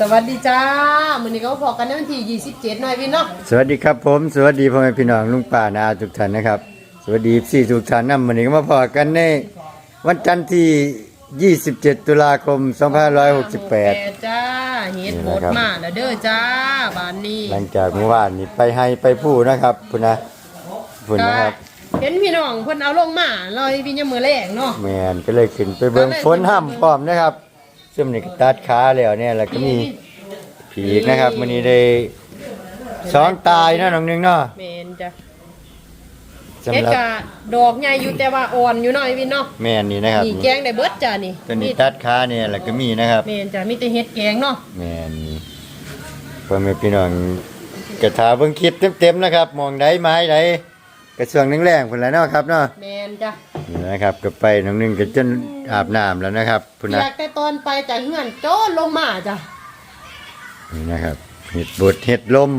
สวัสดีจ้ามื้อนี้ก็พอกันในวันที่ 27หน่อยพี่เนาะสวัสดีครับผม สวัสดีพ่อแม่พี่น้องลุงป้านาทุกท่านนะครับ สวัสดีสี่ทุกท่านนะวันนี้ก็มาพอกันในวันจันทร์ที่ 27 ตุลาคม 2568 จ้าเฮ็ดนี่โบนะดครับมาแล้วเด้อจ้าบ้านนี้หลังจากเมื่อวานนี้ไปให้ไปผู้นะครับพุ่นนะพุ่นนะครับเห็นพี่น้องเพิ่นเอาลงมาลอยพี่ยามมื้อแรงเนาะแมนก็เลยขึ้นไปเบิ่งก็เลยฝนห้ำพร้อมนะครับ ซึ่งนี่ก็ตัดขาแล้วเนี่ยแล้วก็มีผีกนะครับวันนี้ได้สองตายนะน้องหนึงเนาะแม่นจ้ะสำเฮ็ดหรับกะดอกใหญ่อยู่แต่ว่าอ่อนอยู่หน่อยพี่เนาะแม่นนี่นะครับนี่แกงได้เบิดจ้านี่ตัวนี้ตัดขาเนี่ยแล้วก็มีนะครับแม่นจ้ะมีแต่เฮ็ดแกงเนาะแม่นนี่พ่อแม่พี่น้องกระถาเบิ่งคลิปเต็มๆนะครับมองใดไม้ใด กระทรวงแรงๆพุ่นแหล้วเนาะครับเนาะแม่นจ้ะนี่นะครับก็ไปน้องหนึงก็จนอาบน้ำแล้วนะครับพุ่นอนะยากแต่ตอนไปจากเฮือนโจนลงมาจ้ะนี่นะครับเห็ดบดเห็ดลม